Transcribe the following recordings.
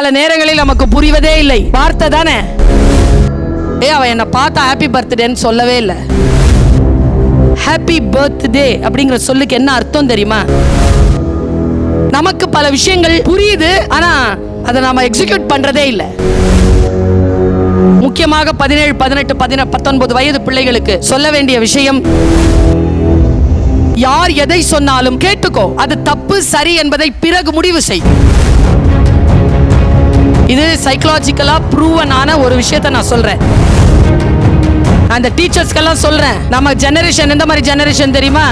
பல நேரங்களில் நமக்கு புரிவதே இல்லை. வார்த்தை தானே ஏ அவன் என்னை பார்த்தா ஹாப்பி பர்த்டேன்னு சொல்லவே இல்லை. ஹாப்பி பர்த்டே அப்படிங்கிற சொல்லுக்கு என்ன அர்த்தம் தெரியுமா? நமக்கு பல விஷயங்கள் புரியுது ஆனா அதை நாம எக்ஸிக்யூட் பண்றதே இல்லை. முக்கியமாக பதினேழு பதினெட்டு பதின பத்தொன்பது வயது பிள்ளைகளுக்கு சொல்ல வேண்டிய விஷயம் யார் எதை சொன்னாலும் கேட்டுக்கோ அது தப்பு சரி என்பதை பிறகு முடிவு செய். இது சைக்கலாஜிக்கலா ப்ரூவன் ஆன ஒரு விஷயத்த நான் சொல்றேன். அந்த டீச்சர்ஸ்க்கெல்லாம் சொல்றேன் நம்ம ஜெனரேஷன் எந்த மாதிரி ஜெனரேஷன் தெரியுமா?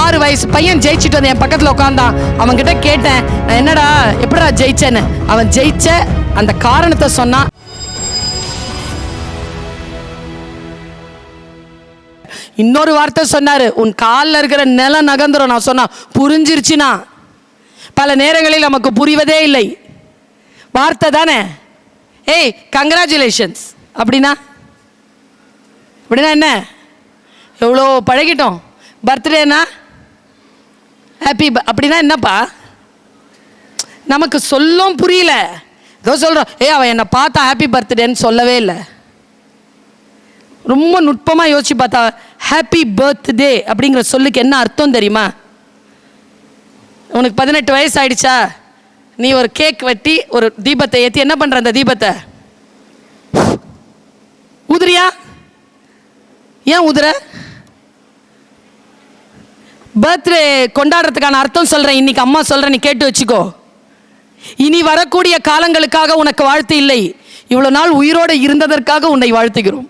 ஆறு வயசு பையன் ஜெயிச்சுட்டு வந்து என் பக்கத்தில் உட்காந்தான் அவன் கிட்ட கேட்டேன் நான் என்னடா எப்படா ஜெயிச்சேன்னு? அவன் ஜெயிச்ச அந்த காரணத்தை சொன்னான். இன்னொரு வார்த்தை சொன்னாரு உன் காலில் இருக்கிற நிலம் நகர்ந்துரும். நான் சொன்னா புரிஞ்சிருச்சுனா பல நேரங்களில் நமக்கு புரிவதே இல்லை. வார்த்தை தானே? ஏய் கங்க்ராச்சுலேஷன்ஸ் அப்படின்னா? அப்படின்னா என்ன? எவ்வளோ பழகிட்டோம். பர்த்டேனா? ஹாப்பி அப்படின்னா என்னப்பா? நமக்கு சொல்லும் புரியல. ஏதோ சொல்கிறோம் ஏ அவன் என்னை பார்த்தா ஹாப்பி பர்த்டேன்னு சொல்லவே இல்லை. ரொம்ப நுட்பமாக யோசிச்சு பார்த்தா ஹாப்பி பர்த்டே அப்படிங்கிற சொல்லுக்கு என்ன அர்த்தம் தெரியுமா? உனக்கு பதினெட்டு வயசு ஆயிடுச்சா நீ ஒரு கேக் வெட்டி ஒரு தீபத்தை ஏற்றி என்ன பண்ணுற அந்த தீபத்தை? உதிரியா? ஏன் உதிர? பர்த்டே கொண்டாடுறதுக்கான அர்த்தம் சொல்கிறேன் இன்னைக்கு அம்மா சொல்கிறேன் நீ கேட்டு வச்சுக்கோ. இனி வரக்கூடிய காலங்களுக்காக உனக்கு வாழ்த்து இல்லை. இவ்வளோ நாள் உயிரோடு இருந்ததற்காக உன்னை வாழ்த்துகிறோம்.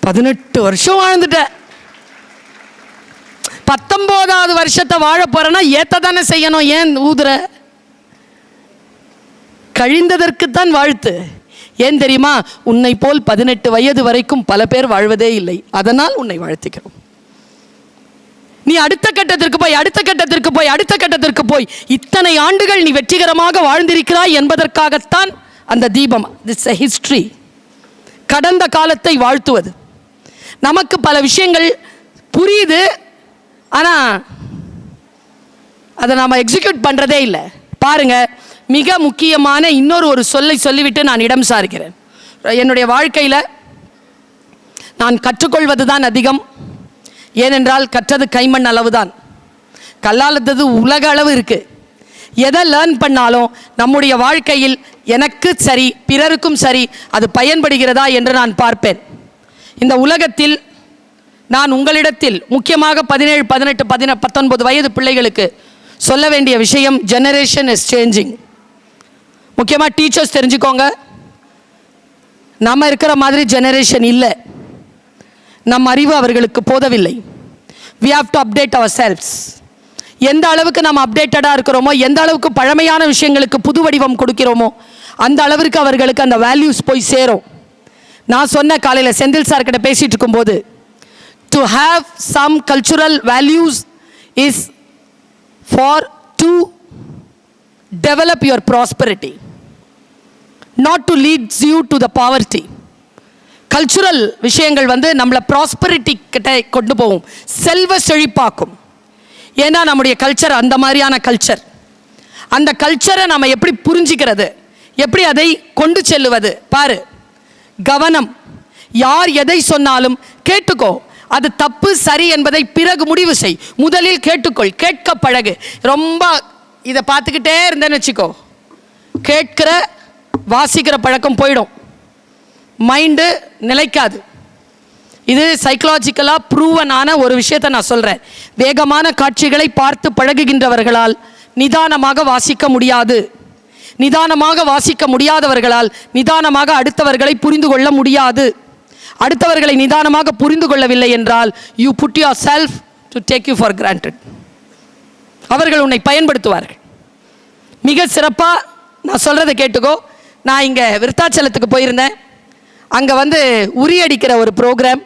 பதினெட்டு வருஷம் வாழ்ந்துட்டேன் பத்தொம்போதாவது வருஷத்தை வாழ போறேன்னா ஏத்த தானே செய்யணும்? ஏன் ஊதுற? கழிந்ததற்குத்தான் வாழ்த்து. ஏன் தெரியுமா? உன்னை போல் பதினெட்டு வயது வரைக்கும் பல பேர் வாழ்வதே இல்லை. அதனால் உன்னை வாழ்த்துக்கிறோம். நீ அடுத்த கட்டத்திற்கு போய் அடுத்த கட்டத்திற்கு போய் அடுத்த கட்டத்திற்கு போய் இத்தனை ஆண்டுகள் நீ வெற்றிகரமாக வாழ்ந்திருக்கிறாய் என்பதற்காகத்தான் அந்த தீபம். திஸ் ஹிஸ்ட்ரி கடந்த காலத்தை வாழ்த்துவது. நமக்கு பல விஷயங்கள் புரியுது. ஆனால் அதை நாம் எக்ஸிக்யூட் பண்ணுறதே இல்லை. பாருங்கள் மிக முக்கியமான இன்னொரு ஒரு சொல்லை சொல்லிவிட்டு நான் இடம் சாருகிறேன். என்னுடைய வாழ்க்கையில் நான் கற்றுக்கொள்வது தான் அதிகம். ஏனென்றால் கற்றது கைமண் அளவு தான் கல்லாலத்தது உலக அளவு இருக்குது எதை லேர்ன் பண்ணாலும் நம்முடைய வாழ்க்கையில் எனக்கு சரி பிறருக்கும் சரி அது பயன்படுகிறதா என்று நான் பார்ப்பேன். இந்த உலகத்தில் நான் உங்களிடத்தில் முக்கியமாக பதினேழு பதினெட்டு பதின பத்தொன்பது வயது பிள்ளைகளுக்கு சொல்ல வேண்டிய விஷயம் ஜெனரேஷன் இஸ் சேஞ்சிங் முக்கியமாக டீச்சர்ஸ் தெரிஞ்சுக்கோங்க. நம்ம இருக்கிற மாதிரி ஜெனரேஷன் இல்லை. நம் அறிவு அவர்களுக்கு போதவில்லை. We have to update ourselves எந்த அளவுக்கு நாம் அப்டேட்டடாக இருக்கிறோமோ எந்த அளவுக்கு பழமையான விஷயங்களுக்கு புது வடிவம் கொடுக்கிறோமோ அந்த அளவிற்கு அவர்களுக்கு அந்த வேல்யூஸ் போய் சேரும். நான் சொன்ன காலையில் செந்தில் சார்கிட்ட பேசிகிட்டு இருக்கும்போது to have some cultural values is for to develop your prosperity not to leads you to the poverty cultural விஷயங்கள் வந்து நம்மளை ப்ராஸ்பரிட்டி கிட்ட கொண்டு போகும். செல்வ செழிப்பாக்கும். ஏன்னா நம்முடைய கல்ச்சர் அந்த மாதிரியான கல்ச்சர் அந்த கல்ச்சரை நம்ம எப்படி புரிஞ்சிக்கிறது? எப்படி அதை கொண்டு செல்லுவது? பாரு கவனம். யார் எதை சொன்னாலும் கேட்டுக்கோ. அது தப்பு சரி என்பதை பிறகு முடிவு செய். முதலில் கேட்டுக்கொள். கேட்க பழகு. ரொம்ப இதை பார்த்துக்கிட்டே இருந்தேன்னு வச்சுக்கோ. கேட்கிற வாசிக்கிற பழக்கம் போயிடும். மைண்டு நிலைக்காது. இது சைக்கலாஜிக்கலாக ப்ரூவனான ஒரு விஷயத்தை நான் சொல்கிறேன் வேகமான காட்சிகளை பார்த்து பழகுகின்றவர்களால் நிதானமாக வாசிக்க முடியாது. நிதானமாக வாசிக்க முடியாதவர்களால் நிதானமாக அடுத்தவர்களை புரிந்து கொள்ள முடியாது. அடுத்தவர்களை நிதானமாக புரிந்து கொள்ளவில்லை என்றால் you put yourself to take you for granted அவர்கள் உன்னை பயன்படுத்துவார்கள். மிக சிறப்பாக நான் சொல்கிறத கேட்டுக்கோ. நான் இங்கே விருத்தாச்சலத்துக்கு போயிருந்தேன். அங்கே வந்து உரி அடிக்கிற ஒரு ப்ரோக்ராம்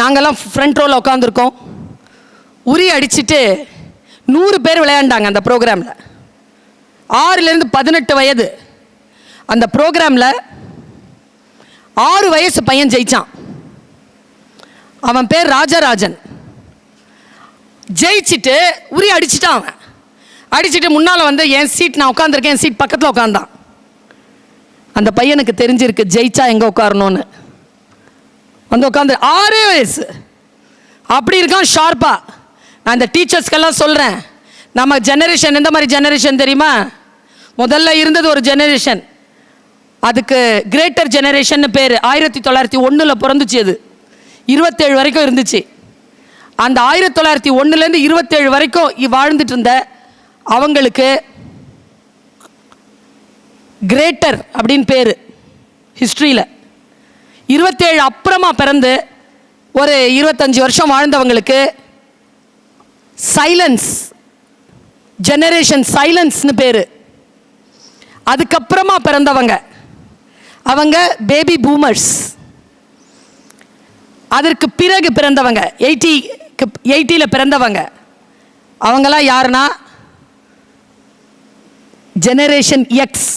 நாங்கள்லாம் ஃப்ரண்ட் ரோவில் உட்காந்துருக்கோம் உரி அடிச்சிட்டு நூறு பேர் விளையாண்டாங்க அந்த ப்ரோக்ராமில் ஆறுலேருந்து பதினெட்டு வயது. அந்த ப்ரோக்ராமில் ஆறு வயசு பையன் ஜெயிச்சான். அவன் பேர் ராஜராஜன். ஜெயிச்சிட்டு உரி அடிச்சிட்டான் அவன். அடிச்சுட்டு முன்னால் வந்து என் சீட் நான் உட்காந்துருக்கேன் என் சீட் பக்கத்தில் உட்காந்தான் அந்த பையனுக்கு தெரிஞ்சிருக்கு ஜெயிச்சா எங்கே உட்காரணும்னு. வந்து உட்காந்து ஆறு வயசு. அப்படி இருக்கான் ஷார்ப்பாக நான் இந்த டீச்சர்ஸ்க்கெல்லாம் சொல்கிறேன் நம்ம ஜெனரேஷன் எந்த மாதிரி ஜெனரேஷன் தெரியுமா? முதல்ல இருந்தது ஒரு ஜெனரேஷன் அதுக்கு கிரேட்டர் ஜெனரேஷன் பேர். ஆயிரத்தி தொள்ளாயிரத்தி ஒன்றில் பிறந்துச்சு அது. இருபத்தேழு வரைக்கும் இருந்துச்சு. அந்த ஆயிரத்தி தொள்ளாயிரத்தி ஒன்றுலேருந்து இருபத்தேழு வரைக்கும் வாழ்ந்துட்டு இருந்த அவங்களுக்கு கிரேட்டர் அப்படின்னு பேர். ஹிஸ்ட்ரியில் இருபத்தேழு அப்புறமா பிறந்து ஒரு இருபத்தஞ்சி வருஷம் வாழ்ந்தவங்களுக்கு சைலன்ஸ் ஜெனரேஷன் சைலன்ஸ்னு பேர். அதுக்கப்புறமா பிறந்தவங்க. அவங்க பேபி பூமர்ஸ் அதற்கு பிறகு பிறந்தவங்க எயிட்டிக்கு எயிட்டியில் பிறந்தவங்க. அவங்களாம் யாருன்னா? ஜெனரேஷன் எக்ஸ்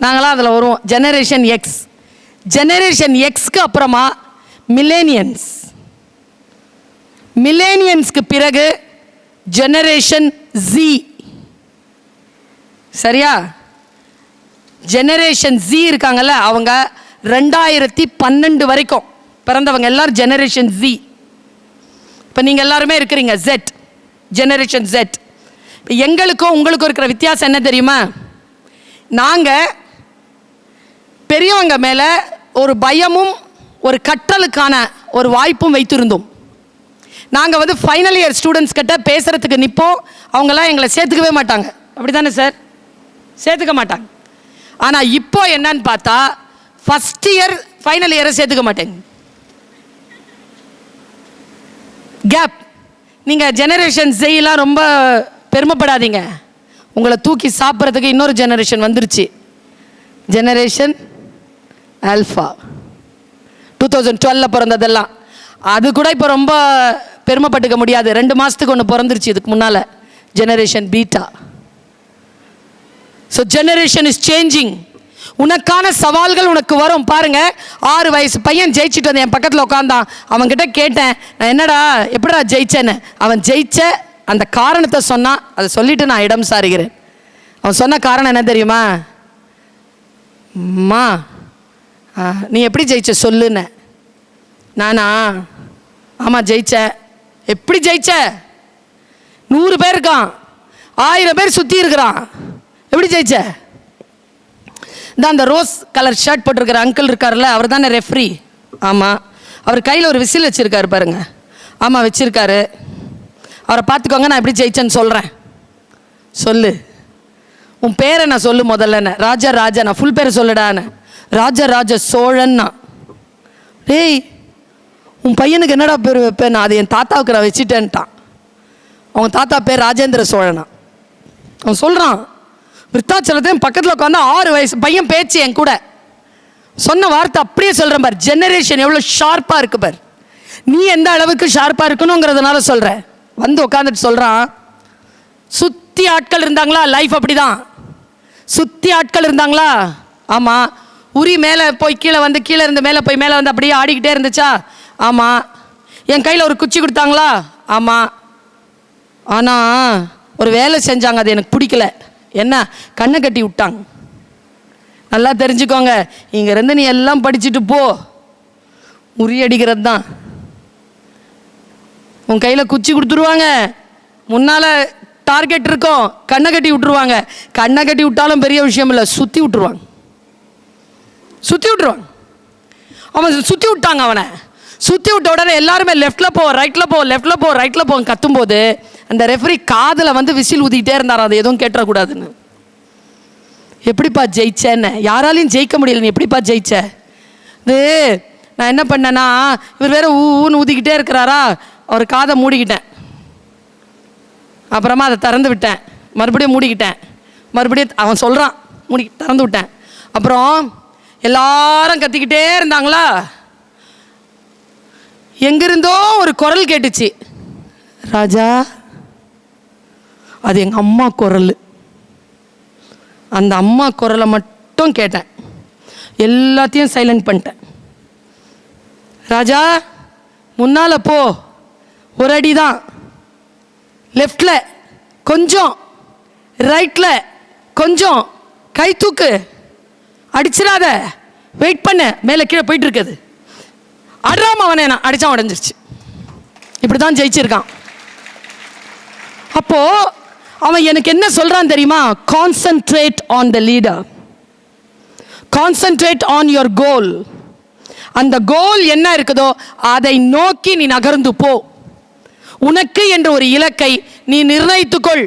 நாங்களாம் அதில் வருவோம். ஜெனரேஷன் எக்ஸ் ஜெனரேஷன் எக்ஸ்க்கு அப்புறமா மில்லேனியன்ஸ் மில்லேனியன்ஸ்க்கு பிறகு ஜெனரேஷன் ஜி சரியா? ஜெனரேஷன் ஜி இருக்காங்கல்ல அவங்க ரெண்டாயிரத்தி பன்னெண்டு வரைக்கும் பிறந்தவங்க எல்லாரும் ஜெனரேஷன் ஜி இப்போ நீங்கள் எல்லாருமே இருக்கிறீங்க ஜெட் ஜெனரேஷன் ஜெட் இப்போ எங்களுக்கும் உங்களுக்கும் இருக்கிற வித்தியாசம் என்ன தெரியுமா? நாங்கள் பெரியவங்க மேலே ஒரு பயமும் ஒரு கற்றலுக்கான ஒரு வாய்ப்பும் வைத்திருந்தோம். நாங்கள் வந்து ஃபைனல் இயர் ஸ்டூடெண்ட்ஸ் கிட்ட பேசுகிறதுக்கு நிற்போம் அவங்களாம் எங்களை சேர்த்துக்கவே மாட்டாங்க. அப்படி தானே சார்? சேர்த்துக்க மாட்டாங்க. ஆனால் இப்போ என்னன்னு பார்த்தா ஃபஸ்ட் இயர் ஃபைனல் இயரை சேர்த்துக்க மாட்டேங்க கேப் நீங்கள் ஜெனரேஷன் செய்யலாம் ரொம்ப பெருமைப்படாதீங்க. உங்களை தூக்கி சாப்பிட்றதுக்கு இன்னொரு ஜெனரேஷன் வந்துருச்சு. ஜெனரேஷன் ஆல்ஃபா டூ தௌசண்ட் டுவெலில் பிறந்ததெல்லாம். அது கூட இப்போ ரொம்ப பெருமைப்பட்டுக்க முடியாது. ரெண்டு மாதத்துக்கு ஒன்று பிறந்துருச்சு இதுக்கு முன்னால். Generation beta so generation is changing உனக்கான சவால்கள் உனக்கு வரும். பாருங்க ஆறு வயசு பையன் ஜெயிச்சுட்டு வந்து என் பக்கத்தில் உட்காந்தான் அவன்கிட்ட கேட்டேன் நான் என்னடா எப்படிடா ஜெயிச்சேன்னு? அவன் ஜெயிச்ச அந்த காரணத்தை சொன்னான் அதை சொல்லிட்டு நான் இடம் சாருகிறேன். அவன் சொன்ன காரணம் என்ன தெரியுமா? அம்மா நீ எப்படி ஜெயிச்ச சொல்லுன்னு? நானா? ஆமாம் ஜெயிச்ச. எப்படி ஜெயிச்ச? நூறு பேர் இருக்கான். ஆயிரம் பேர் சுற்றி இருக்கிறான். எப்படி ஜெயிச்ச? இந்த அந்த ரோஸ் கலர் ஷர்ட் போட்டிருக்கிற அங்கிள் இருக்கார்ல அவர் தானே ரெஃப்ரி ஆமாம் அவர் கையில் ஒரு விசில் வச்சுருக்காரு பாருங்க. ஆமாம் வச்சுருக்காரு. அவரை பார்த்துக்கோங்க நான் எப்படி ஜெயிச்சேன்னு சொல்கிறேன் சொல்லு. உன் பேரை நான் சொல்லு முதல்லன்னு. ராஜா ராஜா நான் ஃபுல் பேரை சொல்லுடான்னு. ராஜா ராஜ சோழன்னா. டேய் உன் பையனுக்கு என்னடா பேர் வைப்பேன் நான் அது என் தாத்தாவுக்கு நான் வச்சுட்டேன்ட்டான். அவங்க தாத்தா பேர் ராஜேந்திர சோழனா. அவன் சொல்கிறான் விருத்தாச்சலத்தையும் பக்கத்தில் உட்காந்து ஆறு வயசு பையன் பேச்சு என் கூட. சொன்ன வார்த்தை அப்படியே சொல்கிறேன் பார். ஜெனரேஷன் எவ்வளோ ஷார்ப்பாக இருக்கு பார். நீ எந்த அளவுக்கு ஷார்ப்பாக இருக்கணுங்கிறதுனால சொல்கிற வந்து உட்காந்துட்டு சொல்கிறான் சுற்றி ஆட்கள் இருந்தாங்களா? லைஃப் அப்படிதான். சுற்றி ஆட்கள் இருந்தாங்களா? ஆமாம் உரி மேலே போய் கீழே வந்து கீழே இருந்து மேலே போய் மேலே வந்து அப்படியே ஆடிக்கிட்டே இருந்துச்சா? ஆமாம் என் கையில் ஒரு குச்சி கொடுத்தாங்களா? ஆமாம் ஆனால் ஒரு வேலை செஞ்சாங்க அது எனக்கு பிடிக்கல. என்ன? கண்ணை கட்டி விட்டாங்க. நல்லா தெரிஞ்சுக்கோங்க. இங்கேருந்து நீ எல்லாம் படிச்சுட்டு போ. முறியடிக்கிறது தான் உன் கையில் குச்சி கொடுத்துருவாங்க. முன்னால் டார்கெட் இருக்கும். கண்ணை கட்டி விட்டுருவாங்க. கண்ணை கட்டி விட்டாலும் பெரிய விஷயம் இல்லை. சுற்றி விட்டுருவாங்க. சுற்றி விட்டுருவாங்க. அவன் சுற்றி விட்டாங்க அவனை. சுற்றி விட்ட உடனே எல்லாருமே லெஃப்ட்டில் போ ரைட்டில் போ லெஃப்ட்டில் போ ரைட்டில் போ கத்தும்போது அந்த ரெஃபரி காதில் வந்து விசில் ஊதிக்கிட்டே இருந்தார்? அதை எதுவும் கேட்டுறக்கூடாதுன்னு. எப்படிப்பா ஜெயிச்சேன்னு யாராலையும் ஜெயிக்க முடியல. நீ எப்படிப்பா ஜெயிச்ச? இது நான் என்ன பண்ணேன்னா இவர் வேற ஊன்னு ஊதிக்கிட்டே இருக்கிறாரா? அவர் காதை மூடிக்கிட்டேன். அப்புறமா அதை திறந்து விட்டேன். மறுபடியும் மூடிக்கிட்டேன். மறுபடியும் அவன் சொல்கிறான் மூடி திறந்து விட்டேன். அப்புறம் எல்லாரும் கத்திக்கிட்டே இருந்தாங்களா? எங்கிருந்தோ ஒரு குரல் கேட்டுச்சு. ராஜா அது எங்கள் அம்மா குரல். அந்த அம்மா குரலை மட்டும் கேட்டேன். எல்லாத்தையும் சைலண்ட் பண்ணிட்டேன். ராஜா முன்னால் போ. ஒரு அடி தான் லெஃப்டில் கொஞ்சம். ரைட்டில் கொஞ்சம். கை தூக்கு. அடிச்சிடாத. வெயிட் பண்ண. மேலே கீழே போயிட்டு இருக்குது அட்ராம அவனை நான் அடித்தான் உடஞ்சிருச்சு. இப்படி தான் ஜெயிச்சிருக்கான். அப்போது அவன் எனக்கு என்ன சொல்கிறான் தெரியுமா? Concentrate on the leader concentrate on your goal அந்த கோல் என்ன இருக்குதோ அதை நோக்கி நீ நகர்ந்து போ. உனக்கு என்ற ஒரு இலக்கை நீ நிர்ணயித்துக்கொள்.